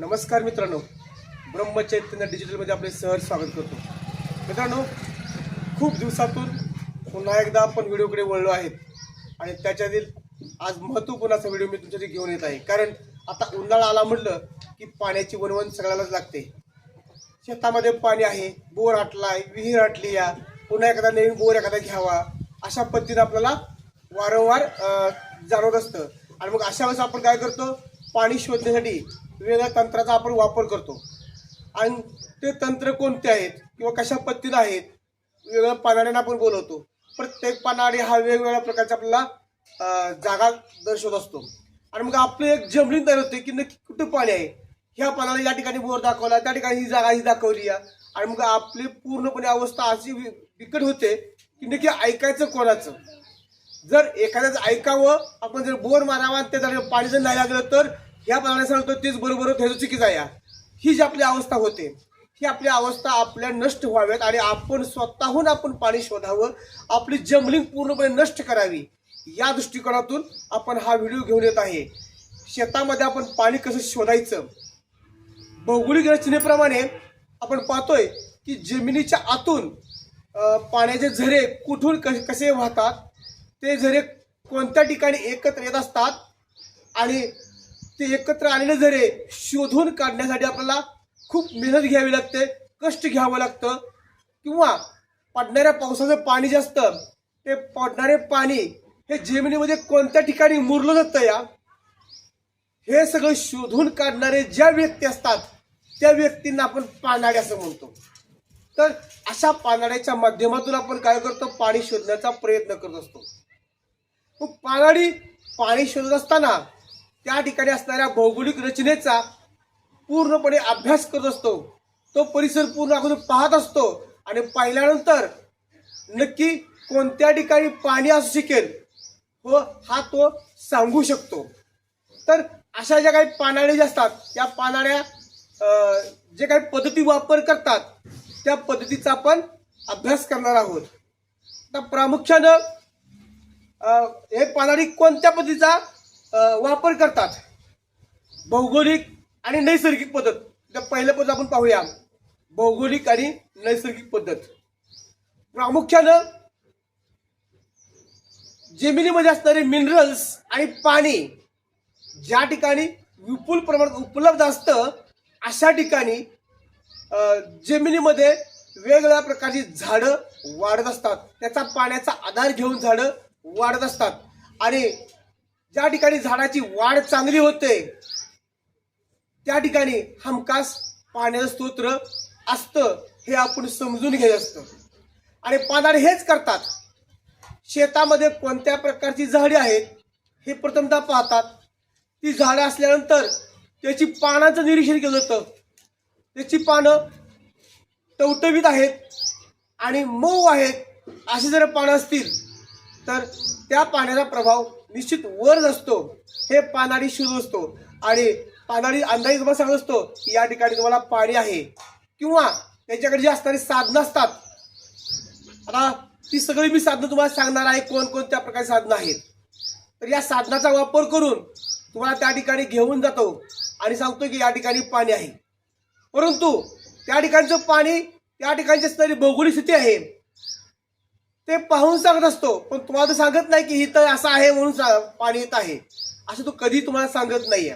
नमस्कार मित्रांनो. ब्रह्मचैतन्य डिजिटलमध्ये आपले सहज स्वागत करतो. मित्रांनो खूप दिवसातून पुन्हा एकदा आपण व्हिडिओकडे वळलो आहेत. आणि त्याच्यातील आज महत्त्वपूर्ण असा व्हिडिओ मी तुमच्याशी घेऊन येत आहे. कारण आता उन्हाळा आला म्हटलं की पाण्याची वणवण सगळ्यालाच लागते. शेतामध्ये पाणी आहे बोर आटलाय विहीर आटली या पुन्हा एखादा नवीन बोर एखादा घ्यावा अशा पद्धतीने आपल्याला वारंवार जाणवत असतं. आणि मग अशा वेळेस आपण काय करतो? पाणी शोधण्यासाठी वेगवेगळ्या तंत्राचा आपण वापर करतो. आणि ते तंत्र कोणते आहेत किंवा कशा पद्धतीनं आहेत वेगवेगळ्या पानाड्यांना आपण बोलवतो. प्रत्येक पानाडी हा वेगवेगळ्या प्रकारचा आपल्याला जागा दर्शवत असतो. आणि मग आपलं एक जमलीन तयार होते की नक्की कुठं पाणी आहे? ह्या पानाला या ठिकाणी बोर दाखवला त्या ठिकाणी ही जागा ही दाखवली या. आणि मग आपली पूर्णपणे अवस्था अशी वि- बिकट होते की नक्की ऐकायचं कोणाचं? जर एखाद्याचं ऐकावं आपण जर बोर मारावा आणि त्या पाणी जर नाही लागलं तर ह्या पाण्याने सांगतो तेच बरोबर होत ह्याचं आहे ही जी आपली अवस्था होते ही आपली अवस्था आपल्या नष्ट व्हाव्यात आणि आपण स्वतःहून आपण पाणी शोधावं आपली जमलिंग पूर्णपणे नष्ट करावी या दृष्टिकोनातून आपण हा व्हिडिओ घेऊन येत आहे. शेतामध्ये आपण पाणी कसं शोधायचं? भौगोलिक रचनेप्रमाणे आपण पाहतोय की जमिनीच्या आतून पाण्याचे झरे कुठून क- कसे वाहतात? ते झरे कोणत्या ठिकाणी एकत्र येत असतात? आणि ते एकत्र आलेले झरे शोधून काढण्यासाठी आपल्याला खूप मेहनत घ्यावी लागते कष्ट घ्यावं लागतं. किंवा पडणाऱ्या पावसाचं पाणी जे असतं ते पडणारे पाणी हे जमिनीमध्ये कोणत्या ठिकाणी मुरलं जातं या? हे सगळं शोधून काढणारे ज्या व्यक्ती असतात त्या व्यक्तींना आपण पानाडे असं म्हणतो. तर अशा पानाड्याच्या माध्यमातून आपण काय करतो? पाणी शोधण्याचा प्रयत्न करत असतो. मग पानाडी पाणी शोधत असताना त्या ठिकाणी असणाऱ्या भौगोलिक रचनेचा पूर्णपणे अभ्यास करत असतो. तो परिसर पूर्ण अगोदर पाहत असतो. आणि पाहिल्यानंतर नक्की कोणत्या ठिकाणी पाणी असू शकेल व हा तो सांगू शकतो. तर अशा ज्या काही पानाळे ज्या असतात त्या पानाळ्या जे काही पद्धती वापर करतात त्या पद्धतीचा आपण अभ्यास करणार आहोत. आता प्रामुख्यानं हे पानाळी कोणत्या पद्धतीचा वापर करतात. भौगोलिक आणि नैसर्गिक पद्धत. त्या पहिल्या पद्धत आपण पाहूया. भौगोलिक आणि नैसर्गिक पद्धत. प्रामुख्यानं जमिनीमध्ये असणारे मिनरल्स आणि पाणी ज्या ठिकाणी विपुल प्रमाणात उपलब्ध असतं अशा ठिकाणी जमिनीमध्ये वेगवेगळ्या प्रकारची झाडं वाढत असतात. त्याचा पाण्याचा आधार घेऊन झाडं वाढत असतात. आणि ज्या ठिकाणी झाडाची वाढ चांगली होते त्या ठिकाणी हमखास पाण्याचं स्तोत्र असतं हे आपण समजून घेत असतं. आणि पानाड हेच करतात. शेतामध्ये कोणत्या प्रकारची झाडे आहेत हे प्रथमतः पाहतात. ती झाडं असल्यानंतर त्याची पानाचं निरीक्षण केलं जातं. त्याची पानं टवटवीत आहेत आणि मऊ आहेत अशी जर पानं असतील तर त्या पाण्याचा प्रभाव निश्चित वर असतो. हे पानाडी शूज असतो. आणि पानाडी अंदाजी तुम्हाला सांगत असतो की या ठिकाणी तुम्हाला पाणी आहे. किंवा त्याच्याकडे जी असणारी साधनं असतात. आता ती सगळी मी साधनं तुम्हाला सांगणार आहे कोणकोणत्या प्रकारची साधनं आहेत. तर या साधनाचा वापर करून तुम्हाला त्या ठिकाणी घेऊन जातो आणि सांगतो की या ठिकाणी पाणी आहे. परंतु त्या ठिकाणचं पाणी त्या ठिकाणची असणारी भौगोलिक स्थिती आहे. ते पाहून सांगत असतो पण तुम्हाला तर सांगत नाही की इथं असं आहे म्हणून सा- पाणी येत आहे. असं तो कधी तुम्हाला सांगत नाहीये.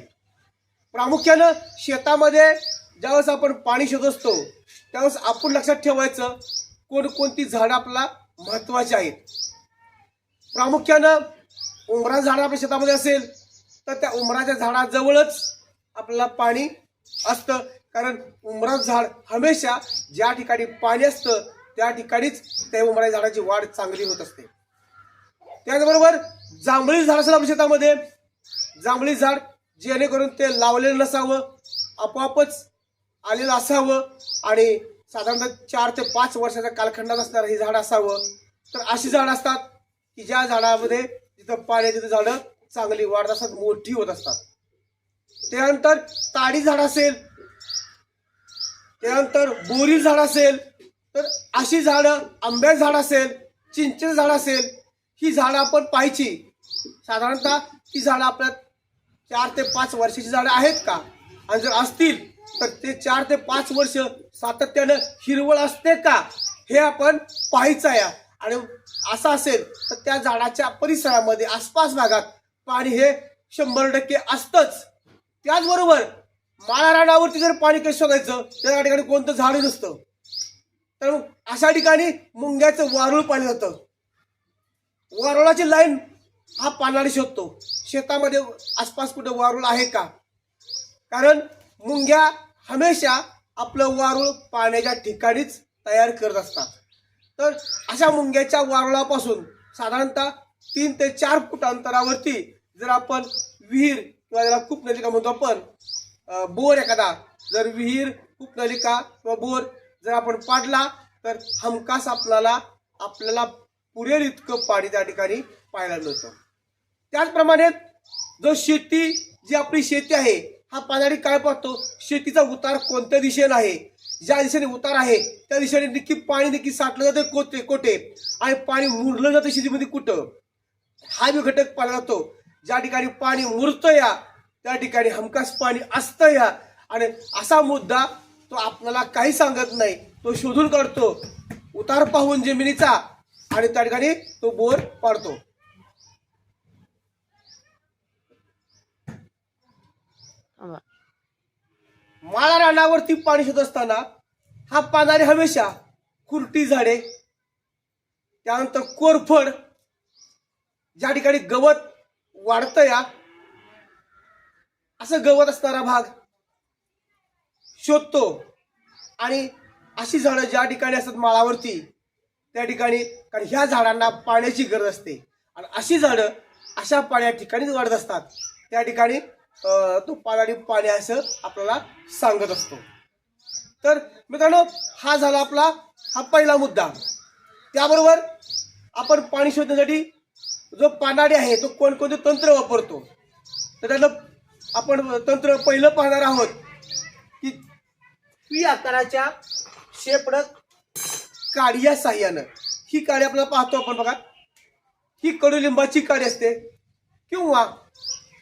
प्रामुख्यानं शेतामध्ये ज्यावेळेस आपण पाणी शोधत असतो त्यावेळेस आपण लक्षात ठेवायचं कोणकोणती झाडं आपला महत्वाची आहेत. प्रामुख्यानं उमरा झाड आपल्या शेतामध्ये असेल तर त्या उमराच्या झाडाजवळच आपल्याला पाणी असतं. कारण उमरा झाड हमेशा ज्या ठिकाणी पाणी असतं त्या ठिकाणीच त्या उमराई झाडाची वाढ चांगली होत असते. त्याचबरोबर जांभळी झाड असेल आपल्या शेतामध्ये. जांभळी झाड जेणेकरून ते लावलेलं नसावं आपोआपच आलेलं असावं आणि साधारणतः चार ते पाच वर्षाच्या कालखंडात असणारं हे झाड असावं. तर अशी झाडं असतात की ज्या झाडामध्ये जिथं पाणी तिथं झाडं चांगली वाढत असतात मोठी होत असतात. त्यानंतर ताडी झाड असेल त्यानंतर बोरी झाड असेल तर अशी झाडं आंब्याचं झाड असेल चिंचेचं झाड असेल ही झाडं आपण पाहायची. साधारणतः ती झाडं आपल्या चार ते पाच वर्षाची झाडं आहेत का? आणि जर असतील तर ते चार ते पाच वर्ष सातत्यानं हिरवळ असते का? हे आपण पाहायचं आहे. आणि असं असेल तर त्या झाडाच्या परिसरामध्ये आसपास भागात पाणी हे शंभर टक्के असतंच. त्याचबरोबर माळा रानावरती जर पाणी कसं शोधायचं त्या ठिकाणी कोणतं झाड नसतं. तर अशा ठिकाणी मुंग्याचं वारुळ पाणी जातं. वारुळाची लाईन हा पानाडी शोधतो. शेतामध्ये आसपास कुठे वारुळ आहे का? कारण मुंग्या हमेशा आपलं वारुळ पाण्याच्या ठिकाणीच तयार करत असतात. तर अशा मुंग्याच्या वारुळापासून साधारणतः तीन ते चार फूट अंतरावरती जर आपण विहीर किंवा ज्याला खूप नलिका म्हणतो आपण बोर एखादा जर विहीर खूप नलिका किंवा बोर जर आपण पाडला तर हमखास आपल्याला आपल्याला पुरेल इतकं पाणी त्या ठिकाणी पाहायला मिळतं. त्याचप्रमाणे जो शेती जी आपली शेती आहे हा पाण्याने काय पाहतो? शेतीचा उतार कोणत्या दिशेने आहे? ज्या दिशेने उतार आहे त्या दिशेने नक्की पाणी नक्की साठलं जातं कोठे कोठे? आणि पाणी मुरलं जातं शेतीमध्ये कुठं? हा बी घटक पाहिला जातो ज्या ठिकाणी पाणी मुरतं या त्या ठिकाणी हमखास पाणी असतं या. आणि असा मुद्दा तो आपल्याला काही सांगत नाही. तो शोधून काढतो. उतार पाहून जमिनीचा आणि त्या ठिकाणी तो बोर पाडतो. माळा रानावरती पाणी शोधत असताना हा पानारे हमेशा कुरटी झाडे त्यानंतर कोरफड ज्या ठिकाणी गवत वाढतं या असं गवत असणारा भाग शोधतो. आणि अशी झाडं ज्या ठिकाणी असतात माळावरती त्या ठिकाणी कारण ह्या झाडांना पाण्याची गरज असते. आणि अशी झाडं अशा पाण्या ठिकाणीच वाढत असतात. त्या ठिकाणी तो पाणी पाणी असं आपल्याला सांगत असतो. तर मित्रांनो हा झाला आपला हा पहिला मुद्दा. त्याबरोबर आपण पाणी शोधण्यासाठी जो पानाडी आहे तो कोणकोणते तंत्र वापरतो? तर त्यातलं आपण तंत्र पहिलं पाहणार आहोत की पी आकाराच्या शेपड काडी या साह्यानं. ही काडी आपल्याला पाहतो आपण बघा. ही कडुलिंबाची काडी असते किंवा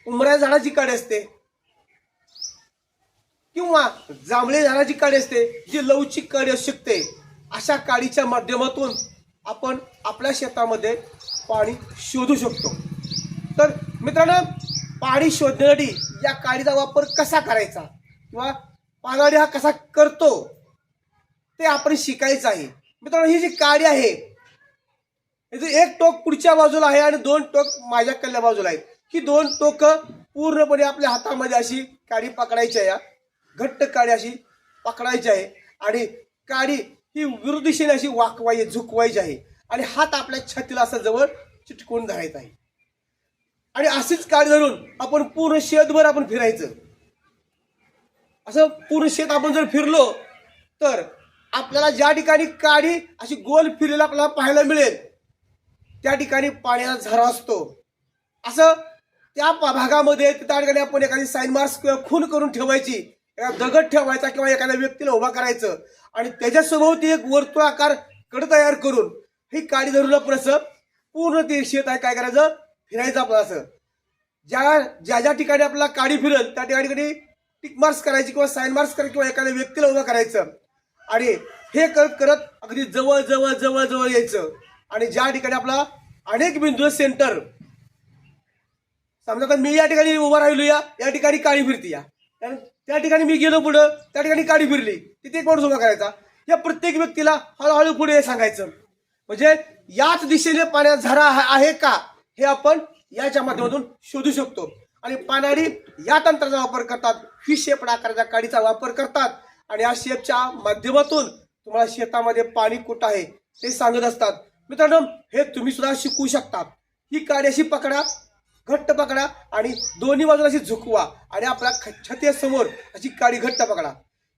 उमऱ्या झाडाची काडी असते किंवा जांभळे झाडाची काडी असते जी लवचिक काडी असू शकते. अशा काडीच्या माध्यमातून आपण आपल्या शेतामध्ये पाणी शोधू शकतो. तर मित्रांनो पाणी शोधण्यासाठी या काडीचा वापर कसा करायचा? किंवा पानाडी हा कसा करतो ते आपण शिकायचं आहे. मित्रांनो ही जी काडी आहे एक टोक पुढच्या बाजूला आहे आणि दोन टोक माझ्या कल्ल्या बाजूला आहेत. ही दोन टोक पूर्णपणे आपल्या हातामध्ये अशी काडी पकडायची आहे. या. घट्ट काडी अशी पकडायची आहे. आणि काडी ही विरुद्ध दिशेने अशी वाकवायची झुकवायची आहे. आणि हात आपल्या छातीला असं जवळ चिटकून धरायचा आहे. आणि अशीच काडी धरून आपण पूर्ण शेतभर आपण फिरायचं. असं पूर्ण शेत आपण जर फिरलो तर आपल्याला ज्या ठिकाणी काडी अशी गोल फिरलेला आपल्याला पाहायला मिळेल त्या ठिकाणी पाण्याचा झरा असतो. असं त्या पा- भागामध्ये त्या ठिकाणी आपण एखादी साईनमार्क्स किंवा खून करून ठेवायची एखादा दगड ठेवायचा किंवा एखाद्या व्यक्तीला उभा करायचं आणि त्याच्यासोबत एक वर्तुळाकार कड तयार करून ही काडी धरून आपण असं पूर्ण ते शेत आहे काय करायचं? फिरायचं आपलं असं. ज्या ज्या ज्या ठिकाणी आपल्याला काडी फिरल त्या ठिकाणी टिक मार्क्स करायची किंवा साईन मार्क्स करायची किंवा एखाद्या व्यक्तीला उभं करायचं. आणि हे करत करत अगदी जवळ जवळ जवळ जवळ यायचं. आणि ज्या ठिकाणी आपला अनेक बिंदू सेंटर समजा आता मी या ठिकाणी उभा राहिलो या या ठिकाणी काळी फिरती या. त्या- त्या ठिकाणी मी गेलो पुढं त्या ठिकाणी काळी फिरली तिथे एक माणूस उभा करायचा. या प्रत्येक व्यक्तीला हळूहळू पुढे सांगायचं. म्हणजे याच दिशेने पाण्यात झरा आहे का हे आपण याच्या माध्यमातून शोधू शकतो. आणि पानाडी या तंत्राचा वापर करतात. ही शेप आकाराच्या काडीचा वापर करतात. आणि या शेपच्या माध्यमातून तुम्हाला शेतामध्ये पाणी कुठं आहे ते सांगत असतात. मित्रांनो हे तुम्ही सुद्धा शिकू शकता ही काडी अशी पकडा घट्ट पकडा आणि दोन्ही बाजूला अशी झुकवा आणि आपल्या छतेसमोर अशी काडी घट्ट पकडा.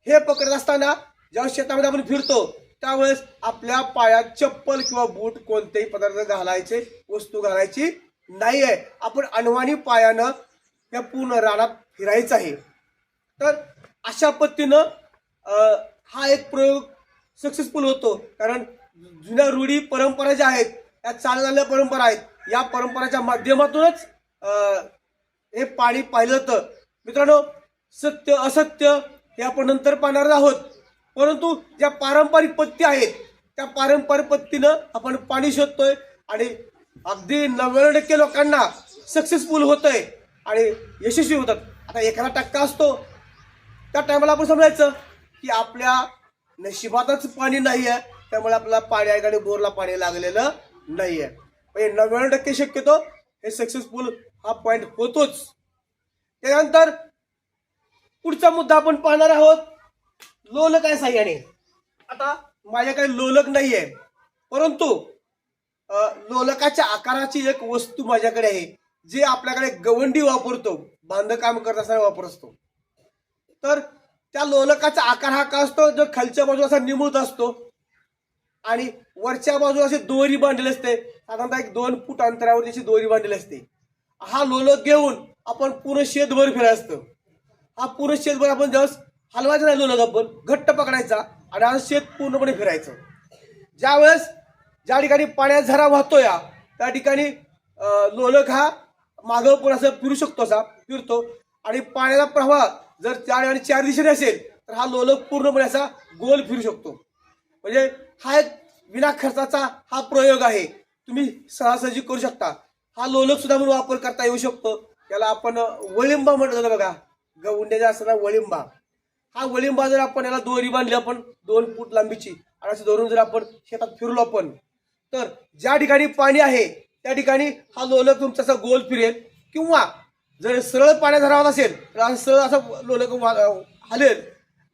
हे पकडत असताना ज्यावेळेस शेतामध्ये आपण फिरतो त्यावेळेस आपल्या पायात चप्पल किंवा बूट कोणतेही पदार्थ घालायचे वस्तू घालायची नाही आहे आपण अनवाणी पायानं या पूर्ण रानात फिरायचं आहे. तर अशा पद्धतीनं हा एक प्रयोग सक्सेसफुल होतो. कारण जुन्या रूढी परंपरा ज्या आहेत या चाललेल्या परंपरा आहेत. या परंपराच्या माध्यमातूनच हे पाणी पाहिलं तर मित्रांनो सत्य असत्य हे आपण नंतर पाहणार आहोत. परंतु ज्या पारंपरिक पत्ती आहेत त्या पारंपरिक पत्तीनं आपण पाणी शोधतोय आणि अगदी नव्याण्णव टक्के लोकांना सक्सेसफुल होतंय. आणि यशस्वी होतात. आता एखादा टक्का असतो त्या टायमाला आपण समजायचं की आपल्या नशिबातच पाणी नाही आहे त्यामुळे आपल्याला पाणी आहे आणि बोरला पाणी लागलेलं नाही आहे म्हणजे नव्याण्णव टक्के शक्यतो हे सक्सेसफुल हा पॉईंट होतोच. त्यानंतर पुढचा मुद्दा आपण पाहणार आहोत लोलक आहे साह्याने. आता माझ्याकडे लोलक नाही आहे परंतु लोलकाच्या आकाराची एक वस्तू माझ्याकडे आहे. जे आपल्याकडे गवंडी वापरतो बांधकाम करत असताना वापर असतो तर त्या लोलकाचा आकार हा का असतो? जो खालच्या बाजूला असा निमुळत असतो. आणि वरच्या बाजूला अशी दोरी बांधलेली असते. साधारणतः एक दोन फूट अंतरावर त्याची दोरी बांधलेली असते. हा लोलक घेऊन आपण पूर्ण शेतभर फिरायचं हा पूर्ण शेतभर आपण ज्यावेळेस हलवायचा नाही लोलक आपण घट्ट पकडायचा आणि हा शेत पूर्णपणे फिरायचं. ज्यावेळेस ज्या ठिकाणी पाण्यात झरा वाहतो या त्या ठिकाणी लोलक हा मागं पण असं फिरू शकतो असा फिरतो. आणि पाण्याचा प्रवाह जर चार आणि चार दिशेने असेल तर हा लोलक पूर्णपणे असा गोल फिरू शकतो. म्हणजे हा एक विना खर्चाचा हा प्रयोग आहे. तुम्ही सहजासहजी करू शकता. हा लोलक सुद्धा म्हणून वापर करता येऊ शकतो. याला आपण वळिंबा म्हणत होतो बघा. गवंड्याचा असताना वळिंबा. हा वळिंबा जर आपण याला दोरी बांधली आपण दोन फूट लांबीची आणि असं धरून जर आपण शेतात फिरलो आपण तर ज्या ठिकाणी पाणी आहे त्या ठिकाणी हा लोलक तुमचा असा गोल फिरेल. किंवा जर सरळ पाण्यात धरावत असेल तर सरळ असं लोलक वा- हलेल.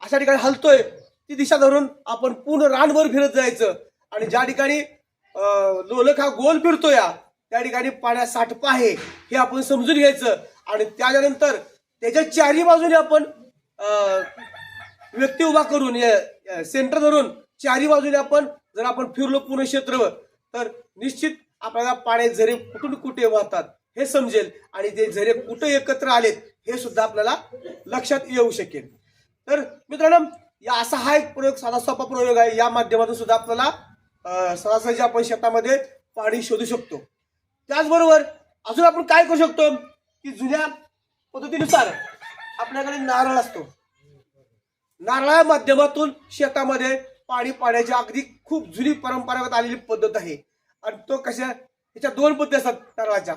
अशा ठिकाणी हलतोय ती दिशा धरून आपण पूर्ण रानभर फिरत जायचं. आणि ज्या ठिकाणी लोलक हा गोल फिरतो या त्या ठिकाणी पाण्यात साठपा आहे हे आपण समजून घ्यायचं. आणि त्याच्यानंतर त्याच्या चारही बाजूने आपण व्यक्ती उभा करून सेंटर धरून चारी बाजूने आपण जर आपण फिरलो पूर्ण क्षेत्र तर निश्चित आपल्याला पाण्यात झरे कुठून कुठे वाहतात हे समजेल आणि ते झरे कुठे एकत्र आलेत हे सुद्धा आपल्याला लक्षात येऊ शकेल. तर मित्रांनो या असा हा एक प्रयोग साधा सोपा प्रयोग आहे. या माध्यमातून सुद्धा आपल्याला सरासरी आपण शेतामध्ये पाणी शोधू शकतो. त्याचबरोबर अजून आपण काय करू शकतो की जुन्या पद्धतीनुसार आपल्याकडे नारळ असतो. नारळा माध्यमातून शेतामध्ये पाणी पाण्याची अगदी खूप जुनी परंपरागत आलेली पद्धत आहे. आणि तो कशा त्याच्या दोन पद्धती असतात नारळाच्या.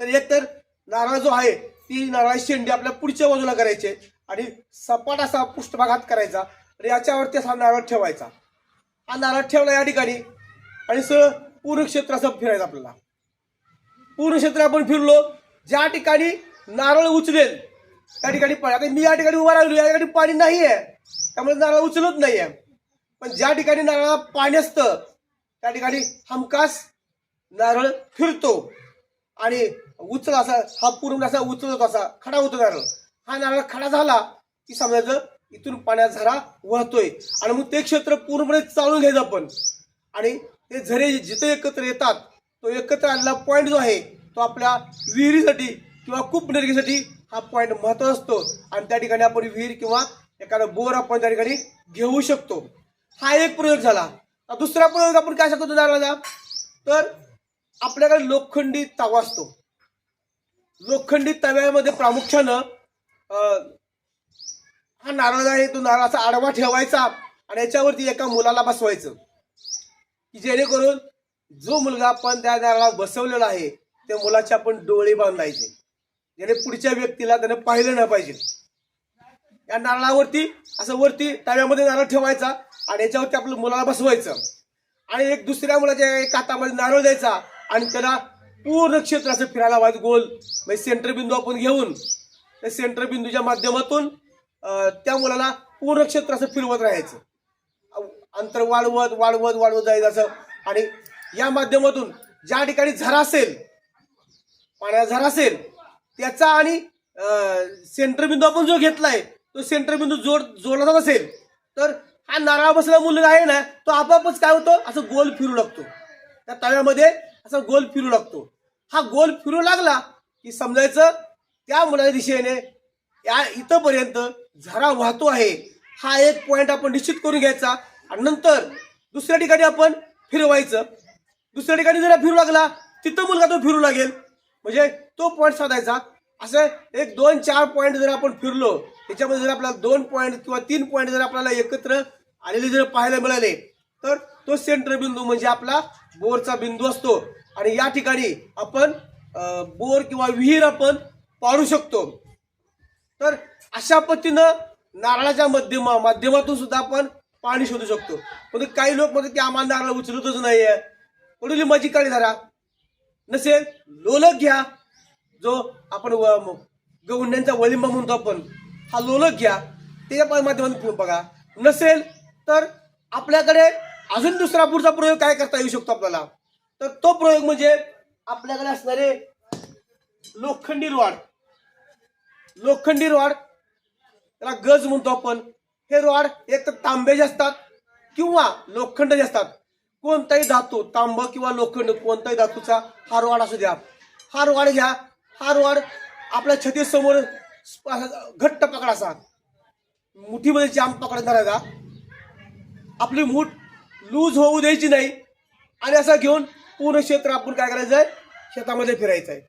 तर एक तर नारळ जो आहे ती नारळाची शेंडी आपल्या पुढच्या बाजूला करायचे आणि सपाट असा पृष्ठभागात करायचा आणि याच्यावरती असा नारळ ठेवायचा. हा नारळ ठेवला या ठिकाणी आणि सगळं पूर्ण क्षेत्र असं फिरायचं आपल्याला. पूर्ण क्षेत्र आपण फिरलो ज्या ठिकाणी नारळ उचलेल त्या ठिकाणी पाणी आता मी या ठिकाणी उभा राहिलो या ठिकाणी पाणी नाही आहे त्यामुळे नारळ उचलत नाही आहे पण ज्या ठिकाणी नारळाला पाणी असतं त्या ठिकाणी हमखास नारळ फिरतो. आणि उचल असा हा पूर्ण असा उचलत असा खडा होतो नारळ. हा नारळ खडा झाला की समजायचं इथून पाण्यात झरा वळतोय. आणि मग ते क्षेत्र पूर्णपणे चालून घ्यायचं आपण. आणि ते झरे जिथे एकत्र येतात तो एकत्र आणलेला पॉईंट जो आहे तो आपल्या विहिरीसाठी किंवा कूप निर्गीसाठी हा पॉईंट महत्त्वाचा असतो. आणि त्या ठिकाणी आपण विहीर किंवा एखादा बोर आपण त्या ठिकाणी घेऊ शकतो. हा एक प्रयोग झाला. दुसरा प्रयोग आपण काय शकतो नारळाचा तर आपल्याकडे लोखंडी तवा असतो. लोखंडी तव्यामध्ये प्रामुख्यानं हा नारळ आहे तो नारळाचा आडवा ठेवायचा आणि याच्यावरती एका मुलाला बसवायचं. की जेणेकरून जो मुलगा आपण त्या नारळाला बसवलेला आहे त्या मुलाचे आपण डोळे बांधायचे. जेणे पुढच्या व्यक्तीला त्याने पाहिलं नाही पाहिजे. या नारळावरती असं वरती तव्यामध्ये नारळ ठेवायचा. आणि याच्यावरती आपलं मुलाला बसवायचं. आणि एक दुसऱ्या मुलाच्या एका हातामध्ये नारळ द्यायचा आणि त्याला पूर्ण क्षेत्र असं फिरायला व्हायचं गोल. म्हणजे सेंटर बिंदू आपण घेऊन त्या सेंटर बिंदूच्या माध्यमातून त्या मुलाला पूर्ण क्षेत्र असं फिरवत राहायचं. अंतर वाढवत वाढवत वाढवत जायचं असं. आणि या माध्यमातून ज्या ठिकाणी झरा असेल पाण्याचा झरा असेल त्याचा आणि सेंटर बिंदू आपण जो घेतलाय तो सेंटर बिंदू जोड जोडला जात असेल तर आणि नारळा बसला मुलगा आहे ना तो आपापच काय होतो? असं गोल फिरू लागतो. त्या तव्यामध्ये असं गोल फिरू लागतो. हा गोल फिरू लागला की समजायचं त्या मुलाच्या दिशेने या इथंपर्यंत झरा वाहतो आहे. हा एक पॉईंट आपण निश्चित करून घ्यायचा. आणि नंतर दुसऱ्या ठिकाणी आपण फिरवायचं. दुसऱ्या ठिकाणी जरा फिरू लागला तिथं मुलगा तो फिरू लागेल. म्हणजे तो पॉईंट साधायचा असं एक दोन चार पॉईंट जर आपण फिरलो त्याच्यामध्ये जर आपल्याला दोन पॉईंट किंवा तीन पॉईंट जर आपल्याला एकत्र आलेले जर पाहायला मिळाले तर तो सेंटर बिंदू म्हणजे आपला बोरचा बिंदू असतो. आणि या ठिकाणी आपण बोर किंवा विहीर आपण पाडू शकतो. तर अशा पद्धतीनं नारळाच्या माध्यमा माध्यमातून सुद्धा आपण पाणी शोधू शकतो. पण काही लोक म्हणतात की आम्हाला नारळ उचलतच नाहीये. माझी काळी धरा. नसेल लोलक घ्या. जो आपण व- गवंड्यांचा वलिंबा म्हणतो आपण हा लोलक घ्या. त्याच्या माध्यमातून बघा. नसेल तर आपल्याकडे अजून दुसरा पुढचा प्रयोग काय करता येऊ शकतो आपल्याला? तर तो प्रयोग म्हणजे आपल्याकडे असणारे लोखंडी रॉड. लोखंडी रॉड त्याला गज म्हणतो आपण. हे रॉड एक तर तांब्याचे असतात किंवा लोखंडाचे असतात. कोणताही धातू तांब किंवा लोखंड कोणताही धातूचा हा रॉड असू द्या. हा रॉड घ्या. हा रॉड आपल्या छतीसमोर असा घट्ट पकडासा मुठीमध्ये जाम का आपली मूठ लूज होऊ द्यायची नाही. आणि असं घेऊन पूर्ण क्षेत्र आपण काय करायचं आहे? शेतामध्ये फिरायचं आहे.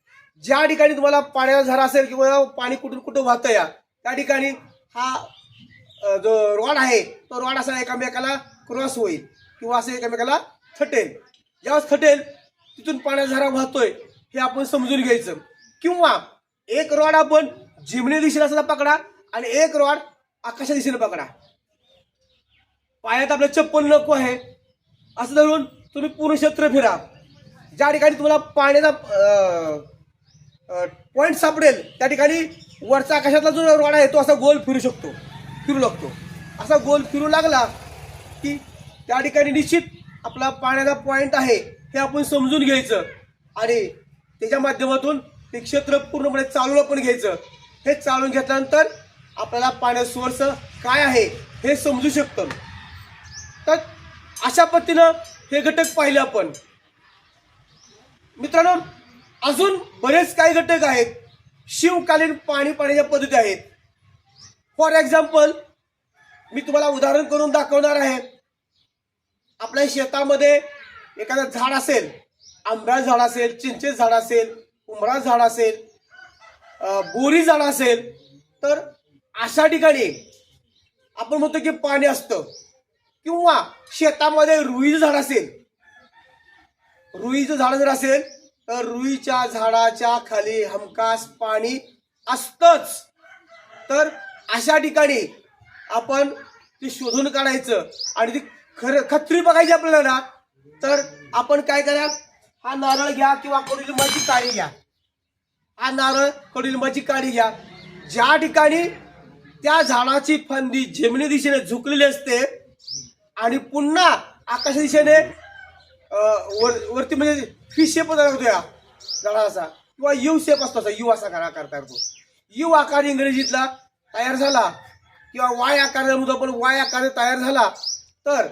ज्या ठिकाणी तुम्हाला पाण्याचा झरा असेल किंवा पाणी कुठून कुठं वाहतं या त्या ठिकाणी हा जो रॉड आहे तो रॉड असा एकामेकाला क्रॉस होईल किंवा असं एकामेकाला थटेल. ज्यावेळेस थटेल तिथून पाण्याचा झरा वाहतोय हे आपण समजून घ्यायचं. किंवा एक रॉड आपण जिमणी दिशेला सुद्धा पकडा आणि एक रॉड आकाशा दिशेने पकडा. पायात आपलं चप्पल नको आहे. असं धरून तुम्ही पूर्ण क्षेत्र फिरा. ज्या ठिकाणी तुम्हाला पाण्याचा पॉईंट सापडेल त्या ठिकाणी वरचा आकाशातला जो रोड आहे तो असा गोल फिरू शकतो. फिरू लागतो. असा गोल फिरू लागला की त्या ठिकाणी निश्चित आपला पाण्याचा पॉईंट आहे हे आपण समजून घ्यायचं आणि त्याच्या माध्यमातून ते क्षेत्र पूर्णपणे चालवलं पण घ्यायचं. हे चालून घेतल्यानंतर आपल्याला पाण्याचा सोर्स काय आहे हे समजू शकतं. तर अशा पद्धतीनं हे घटक पाहिले आपण. मित्रांनो अजून बरेच काही घटक आहेत. शिवकालीन पाणी पाण्याच्या पद्धती आहेत. फॉर एक्झाम्पल मी तुम्हाला उदाहरण करून दाखवणार आहे. आपल्या शेतामध्ये एखादं झाड असेल आंब्या झाड असेल चिंचे झाड असेल उमरा झाड असेल बोरी झाड असेल तर अशा ठिकाणी आपण म्हणतो की पाणी असतं. किंवा शेतामध्ये रुईचं झाड असेल रुईचं झाड जर असेल तर रुईच्या झाडाच्या खाली हमखास पाणी असतंच. तर अशा ठिकाणी आपण ते शोधून काढायचं आणि ती खरं खत्री बघायची आपल्याला ना तर आपण काय करा हा नारळ घ्या किंवा कडुलिंबाची काळी घ्या. हा नारळ कडुलिंबाची काळी घ्या. ज्या ठिकाणी त्या झाडाची फांदी जमिनी दिशेने झुकलेली असते आणि पुन्हा आकाशा दिशेने वर वरती म्हणजे फी शेप होतो या झाडाचा. किंवा यू शेप असतो असा यू असा करा करता येतो. यू आकार इंग्रजीतला तयार झाला. किंवा वाय आकार म्हणतो आपण वाय आकार तयार झाला तर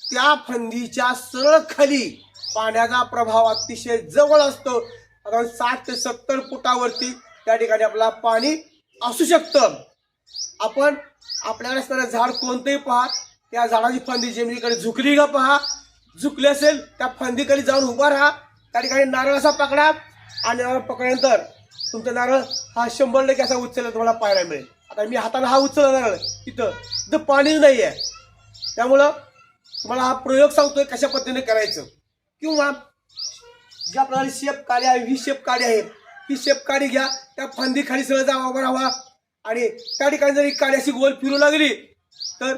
त्या फंदीच्या सरळ खाली पाण्याचा प्रभाव अतिशय जवळ असतो. साधारण साठ ते सत्तर फुटावरती त्या ठिकाणी आपला पाणी असू शकतं. आपण आपल्याकडे असणारं झाड कोणतंही पहा त्या झाडाची फांदी जमिनीकडे झुकली का पहा? झुकली असेल त्या फांदीकडे जाऊन उभा राहा. त्या ठिकाणी नारळ असा पकडा आणि नारळ पकडल्यानंतर तुमचा नारळ हा शंभर टक्के असा उचलला तुम्हाला पाहायला मिळेल. आता मी हाताला हा उचलला नारळ. तिथं तिथं पाणीच नाही आहे त्यामुळं तुम्हाला हा प्रयोग सांगतोय कशा पद्धतीने करायचं. किंवा ज्या प्रकारे शेप काडी आहे ही शेप काडी आहे. ही शेप काडी घ्या. त्या फांदी खाली सगळं जावा उभा राहा आणि त्या ठिकाणी जर ही काडी अशी गोल फिरू लागली तर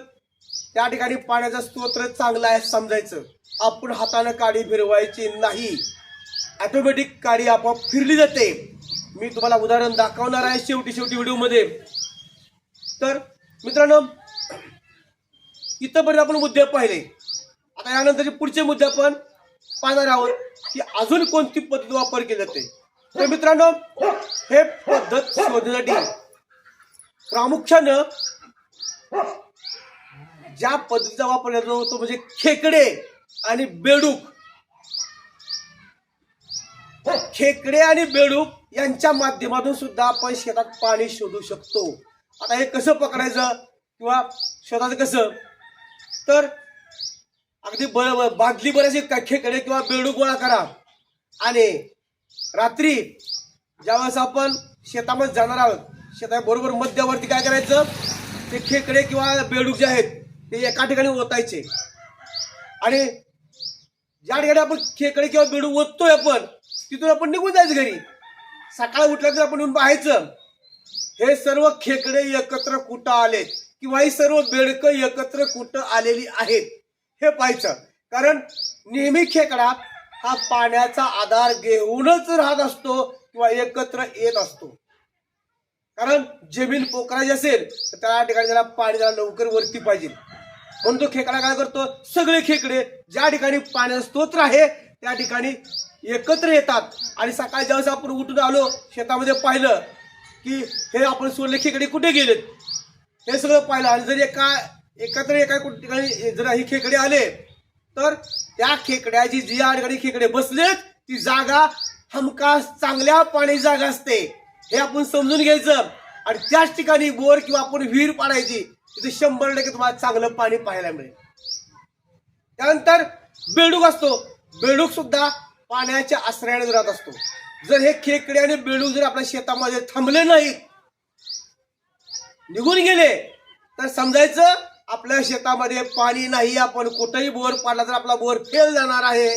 त्या ठिकाणी पाण्याचा स्तोत्र चांगला आहे समजायचं. आपण हाताने काडी फिरवायची नाही. ॲटोमॅटिक काडी आपोआप फिरली जाते. मी तुम्हाला उदाहरण दाखवणार आहे शेवटी शेवटी व्हिडिओमध्ये. तर मित्रांनो इथंपर्यंत आपण मुद्दे पाहिले. आता यानंतरचे पुढचे मुद्दे आपण पाहणार आहोत की अजून कोणती पद्धत वापर केली जाते. तर मित्रांनो हे पद्धत शोधण्यासाठी प्रामुख्यानं ज्या पद्धतीचा वापर केला तो म्हणजे खेकडे आणि बेडूक. हो, खेकडे आणि बेडूक यांच्या माध्यमातून सुद्धा आपण शेतात पाणी शोधू शकतो. आता हे कसं पकडायचं किंवा शोधायचं कसं? तर अगदी ब ब- बादली बऱ्याचशे खेकडे किंवा बेडूक गोळा करा. आणि रात्री ज्यावेळेस आपण शेतामध्ये जाणार आहोत शेताबरोबर मध्यावरती काय करायचं? ते खेकडे किंवा बेडूक जे आहेत ते एका ठिकाणी ओतायचे. आणि ज्या ठिकाणी आपण खेकडे किंवा बेडू ओततोय आपण तिथून आपण निघून जायचं घरी. सकाळी उठल्यानंतर आपण येऊन पाहायचं. हे सर्व खेकडे एकत्र कुठं आले किंवा ही सर्व बेडकं एकत्र कुठं आलेली आहेत हे पाहायचं. कारण नेहमी खेकडा हा पाण्याचा आधार घेऊनच राहत असतो किंवा एकत्र येत असतो. कारण जमीन पोखराची असेल तर त्या ठिकाणी त्याला पाणी जरा लवकर वरती पाहिजे. म्हणून तो खेकडा काय करतो? सगळे खेकडे ज्या ठिकाणी पाण्याचा स्तोत्र आहे त्या ठिकाणी एकत्र येतात. आणि सकाळी ज्यावेळेस आपण उठून आलो शेतामध्ये पाहिलं की हे आपण सोडले खेकडे कुठे गेलेत? हे सगळं पाहिलं. आणि जर एका एकत्र एका कुठे ठिकाणी जर हे खेकडे आले तर त्या खेकड्याची जी या ठिकाणी खेकडे बसलेत ती जागा हमखास चांगल्या पाणी जागा असते. हे आपण समजून घ्यायचं. आणि त्याच ठिकाणी बोर किंवा आपण विहीर पाडायची तिथे शंभर टक्के तुम्हाला चांगलं पाणी पाहायला मिळेल. त्यानंतर बेडूक असतो. बेडूक सुद्धा पाण्याच्या आश्रयाने राहत असतो. जर हे खेकडे आणि बेडूक जर आपल्या शेतामध्ये थांबले नाहीत निघून गेले तर समजायचं आपल्या शेतामध्ये पाणी नाही आपण कुठेही बोर पाडला तर आपला बोर फेल जाणार आहे.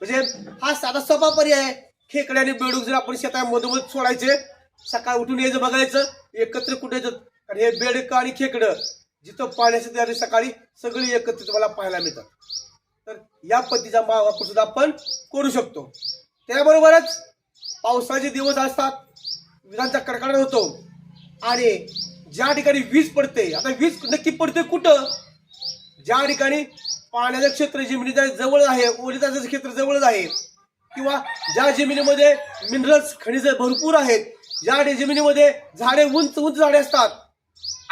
म्हणजे हा साधा सोपा पर्याय आहे. खेकडे आणि बेडूक जर आपण शेतामध्ये मधोमध सोडायचे सकाळी उठून यायचं बघायचं एकत्र कुठे कारण हे बेडक आणि खेकडं जिथं पाण्याची तयारी सकाळी सगळी एकत्र तुम्हाला पाहायला मिळतात. तर या पद्धतीचा वापर सुद्धा आपण करू शकतो. त्याबरोबरच पावसाचे दिवस असतात विजांचा कडकडाट होतो. आणि ज्या ठिकाणी वीज पडते आता वीज नक्की पडते कुठं? ज्या ठिकाणी पाण्याचं क्षेत्र जमिनीच्या जवळ आहे ओलिताचं क्षेत्र जवळच आहे किंवा ज्या जमिनीमध्ये मिनरल्स खनिज भरपूर आहेत ज्या जमिनीमध्ये झाडे उंच उंच झाडे असतात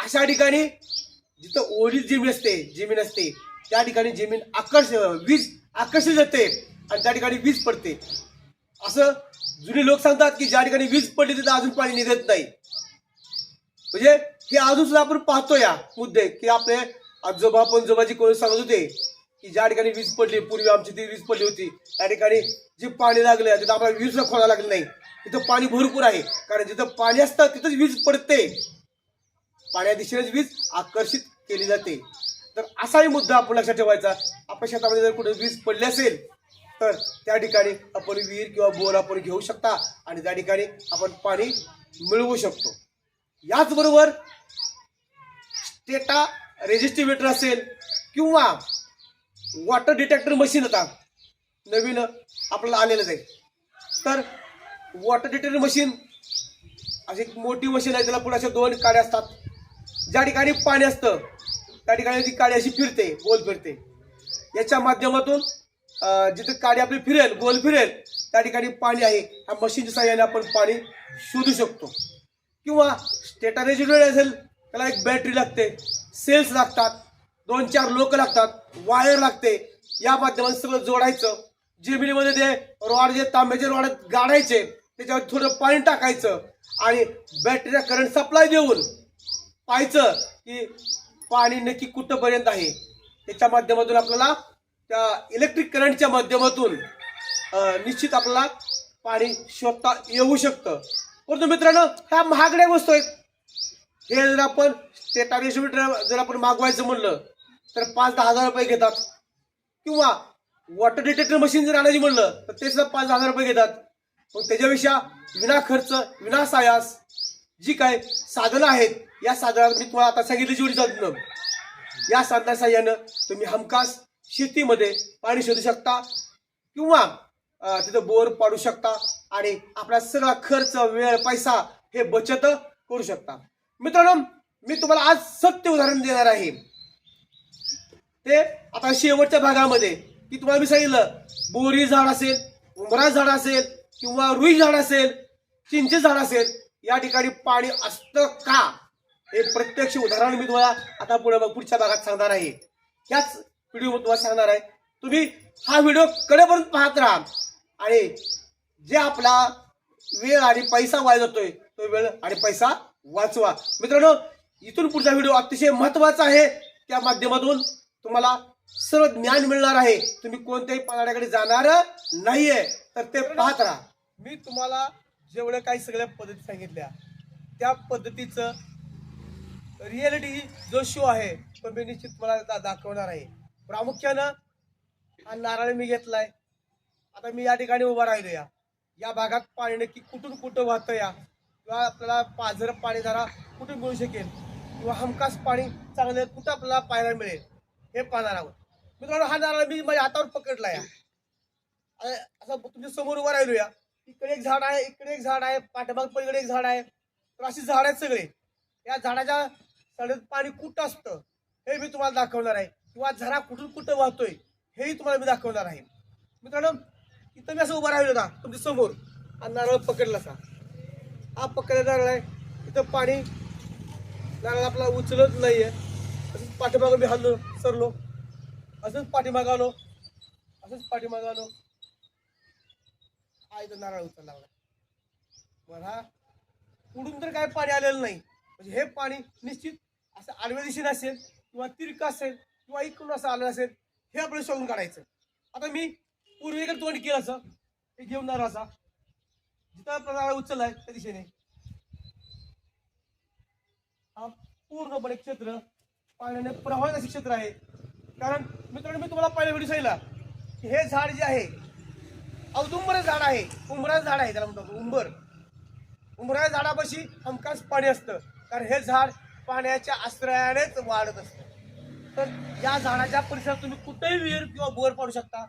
अशा ठिकाणी जिथं ओली जमीन असते जमीन असते त्या ठिकाणी जमीन आकर्ष वीज आकर्षित होते आणि त्या ठिकाणी वीज पडते. असं जुने लोक सांगतात की ज्या ठिकाणी वीज पडली तिथं अजून पाणी निघत नाही. म्हणजे हे अजून सुद्धा आपण पाहतो या मुद्दे की आपले आजोबा पणजोबाजी कोणी सांगत होते की ज्या ठिकाणी वीज पडली पूर्वी आमची ती वीज पडली होती त्या ठिकाणी जे पाणी लागलं तिथं आपल्याला वीज खोला लागली नाही. तिथं पाणी भरपूर आहे. कारण जिथं पाणी असतं तिथंच वीज पडते. पाण्या दिशेनेच वीज आकर्षित केली जाते. तर असाही मुद्दा आपण लक्षात ठेवायचा. आपल्या शेतामध्ये जर कुठे वीज पडली असेल तर त्या ठिकाणी आपण विहीर किंवा बोर आपण घेऊ शकता आणि त्या ठिकाणी आपण पाणी मिळवू शकतो. याचबरोबर स्टेटा रेजिस्ट्रिब्युटर असेल किंवा वॉटर डिटेक्टर मशीन आता नवीन आपल्याला आलेलं आहे. तर वॉटर डिटेक्टर मशीन अशी एक मोठी मशीन आहे त्याला पुढे अशा दोन काड्या असतात. ज्या ठिकाणी पाणी असतं त्या ठिकाणी ती काडी अशी फिरते गोल फिरते. याच्या माध्यमातून जिथे काडी आपली फिरेल गोल फिरेल त्या ठिकाणी पाणी आहे. ह्या मशीनच्या साह्याने आपण पाणी शोधू शकतो. किंवा स्टेटा वेळ असेल त्याला एक बॅटरी लागते. सेल्स लागतात. दोन चार लोक लागतात. वायर लागते. या माध्यमातून सगळं जोडायचं. जमिनीमध्ये ते रॉड जे तांब्याचे रॉड गाडायचे त्याच्यावर थोडं पाणी टाकायचं आणि बॅटरीला करंट सप्लाय देऊन पाहायचं की पाणी नक्की कुठंपर्यंत आहे. त्याच्या माध्यमातून आपल्याला त्या इलेक्ट्रिक करंटच्या माध्यमातून निश्चित आपल्याला पाणी शोधता येऊ शकतं. परंतु मित्रांनो ह्या महागड्या वस्तू आहेत. हे जर आपण स्टेटा मीटर जर आपण मागवायचं म्हणलं तर पाच दहा हजार रुपये घेतात. किंवा वॉटर डिटेक्टर मशीन जर आणायची म्हणलं तर ते सुद्धा पाच हजार रुपये घेतात. मग त्याच्यापेक्षा विना खर्च विना सायास जी काय साधनं आहेत या साधनात मी तुम्हाला आता सांगितली जेवढी साधनं या साधना साह्यानं तुम्ही हमखास शेतीमध्ये पाणी शोधू शकता किंवा तिथं बोर पाडू शकता आणि आपला सगळा खर्च वेळ पैसा हे बचत करू शकता. मित्रांनो मी तुम्हाला आज सत्य उदाहरण देणार आहे. ते आता शेवटच्या भागामध्ये की तुम्हाला मी सांगितलं बोरी झाड असेल उमरा झाड असेल किंवा रुई झाड असेल चिंचे झाड असेल या ठिकाणी पाणी असतं का? हे प्रत्यक्ष उदाहरण मी तुम्हाला आता पुढे पुढच्या भागात सांगणार आहे. याच व्हिडिओ तुम्हाला सांगणार आहे. तुम्ही हा व्हिडिओ कडेपर्यंत पाहत राहा. आणि जे आपला वेळ आणि पैसा वाया जातोय तो वेळ आणि पैसा वाचवा. मित्रांनो इथून पुढचा व्हिडिओ अतिशय महत्त्वाचा आहे. त्या माध्यमातून तुम्हाला सर्व ज्ञान मिळणार आहे. तुम्ही कोणत्याही पानाड्याकडे जाणार नाहीये. तर ते पाहत राहा. मी तुम्हाला जेवढं काही सगळ्या पद्धती सांगितल्या त्या पद्धतीचं रियालिटी जो शो आहे तो मी निश्चित मला दा- दाखवणार आहे. प्रामुख्यानं हा नारळ मी घेतलाय. आता मी या ठिकाणी उभा राहिलो या या भागात पाणी नक्की कुठून कुठं वाहतं या किंवा आपल्याला पाझर पाणी जरा कुठून मिळू शकेल? किंवा हमखास पाणी चांगलं कुठं आपल्याला पाहायला मिळेल? हे पाहणार आहोत. मित्रांनो हा नारळ मी माझ्या हातावर पकडला या असं तुमच्यासमोर उभा राहिलो या इकडे एक झाड आहे इकडे एक झाड आहे पाठीमाग पलीकडे एक झाड आहे. तर अशी झाड आहेत सगळे. या झाडाच्या सडेत पाणी कुठं असतं हे मी तुम्हाला दाखवणार आहे. किंवा झरा कुठून कुठं वाहतोय हेही तुम्हाला मी दाखवणार आहे. मित्रांनो इथं मी असं उभा राहिलो ना तुमच्यासमोर. हा नारळ पकडला असा. हा पकडला नारळ आहे. इथं पाणी नारळ आपला उचलत नाही आहे असंच पाठीमागं मी हल्लो सरलो. असंच पाठीमागं आलो. असंच पाठीमागं आलो. हा इथं नारळ उचलला मला पुढून तर काय पाणी आलेलं नाही. म्हणजे हे पाणी निश्चित असं आडव्या दिशेने असेल किंवा तिरक असेल किंवा इकडून असं आलं असेल हे आपल्याला शोधून काढायचं. आता मी पूर्वेकडे तोंड केलं असं हे घेऊन जाणार असा. जिथं आपला उचललाय त्या दिशेने. हा पूर्णपणे क्षेत्र पाण्याने प्रभावित असे क्षेत्र आहे. कारण मित्रांनो मी तुम्हाला पहिल्या व्हिडिओ सांगितला की हे झाड जे आहे औदुंबर झाड आहे उंबराचं झाड आहे त्याला म्हणतो उंबर. उंबरा झाडापाशी हमखास पाणी असतं. कारण हे झाड पाण्याच्या आश्रयानेच वाढत असतं. तर या झाडाच्या परिसरात तुम्ही कुठेही विहीर किंवा बोर पाडू शकता.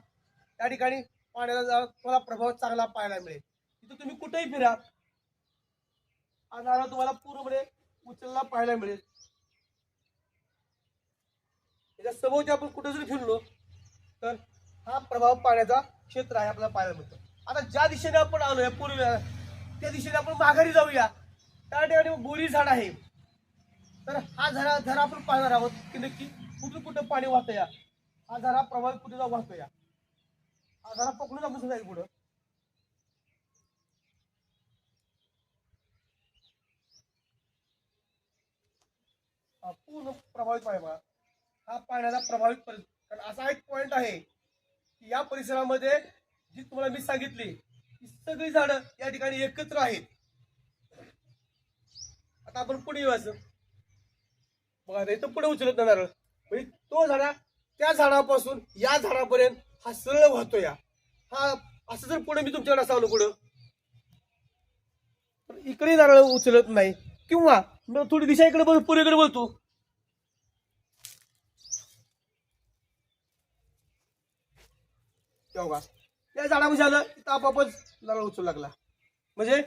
त्या ठिकाणी पाण्याचा तुम्हाला प्रभाव चांगला पाहायला मिळेल. तिथे तुम्ही कुठेही फिरा. हा झाडा तुम्हाला पूर्णपणे उचलला पाहायला मिळेल. त्याच्या सभोवती आपण कुठे जरी फिरलो तर हा प्रभाव पाण्याचा क्षेत्र आहे आपल्याला पाहायला मिळतो. आता ज्या दिशेने आपण आलोय पूर्वी त्या दिशेने आपण माघारी जाऊया. त्या ठिकाणी बोरी झाड आहे. तर हा झरा झरा आपण पाहणार आहोत की नक्की कुठं कुठं पाणी वाहतं या हा झरा प्रभावित कुठे जाऊ वाहतो या हा झरा पकडून आपण सुद्धा पुढं पूर्ण प्रभावित पाणी बघा. हा पाण्याचा प्रभावित परि- कारण असा एक पॉइंट आहे की या परिसरामध्ये जी तुम्हाला मी सांगितली की सगळी झाडं या ठिकाणी एकत्र आहेत. आता आपण पुढे येऊ असं बघा इथं पुढे उचलत नाही नारळ म्हणजे तो झाडा त्या झाडापासून या झाडापर्यंत हा सरळ वाहतो या हा असं जर पुढे मी तुमच्याकडे असं पुढं तर इकडे नारळ उचलत नाही. किंवा मग थोडी दिशा इकडे बोल पूर्वेकडे बोलतो. तेव्हा त्या झाडामध्ये आलं तर आपापच नारळ उचलू लागला. म्हणजे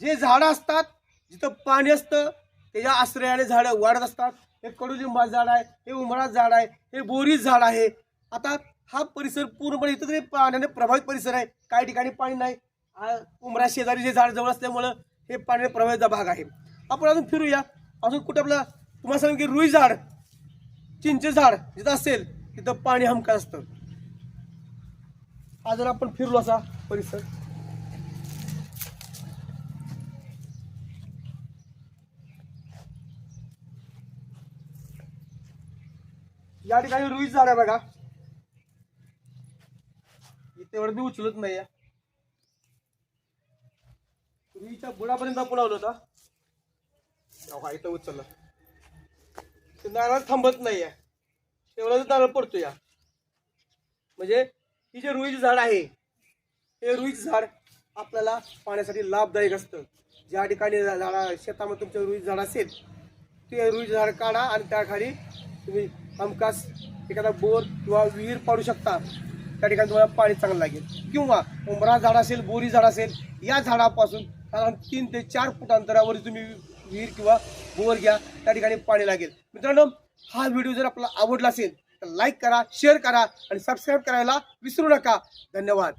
जे झाड असतात जिथं पाणी असतं त्याच्या आश्रयाने झाडं वाढत असतात. हे कडुलिंबाचं झाड आहे हे उमराचं झाड आहे हे बोरीचं झाड आहे. आता हा परिसर पूर्णपणे इथं तरी पाण्याने प्रभावित परिसर आहे. काही ठिकाणी पाणी नाही. उमरा शेजारी जे झाड जवळ असल्यामुळं हे पाण्याने प्रभावित भाग आहे. आपण अजून फिरूया. अजून कुठं आपलं तुम्हाला सांगू की रुई झाड चिंचे झाड जिथं असेल तिथं पाणी हमका असतं. हा जर आपण फिरलो असा परिसर. या ठिकाणी रुईच झाड आहे बघा. तेवढं मी उचलत नाही रुईच्या बुडापर्यंत आपण लावलं होता. तेव्हा इथं उचललं. ते नारळ थांबत नाही आहे तेवढं नारळ पडतो या. म्हणजे ही जे रुईचं झाड आहे हे रुईचं झाड आपल्याला पाण्यासाठी लाभदायक असतं. ज्या ठिकाणी झाडा शेतामध्ये तुमचं रुईचं झाड असेल ते रुईचं झाड काढा आणि त्याखाली तुम्ही हमखास एखादा बोर किंवा विहीर पाडू शकता. त्या ठिकाणी तुम्हाला पाणी चांगलं लागेल. किंवा उमरा झाड असेल बोरी झाड असेल या झाडापासून साधारण तीन ते चार फूट अंतरावर तुम्ही विहीर किंवा बोर घ्या. त्या ठिकाणी पाणी लागेल. मित्रांनो हा व्हिडिओ जर आपला आवडला असेल तर लाईक करा शेअर करा आणि सबस्क्राईब करायला विसरू नका. धन्यवाद.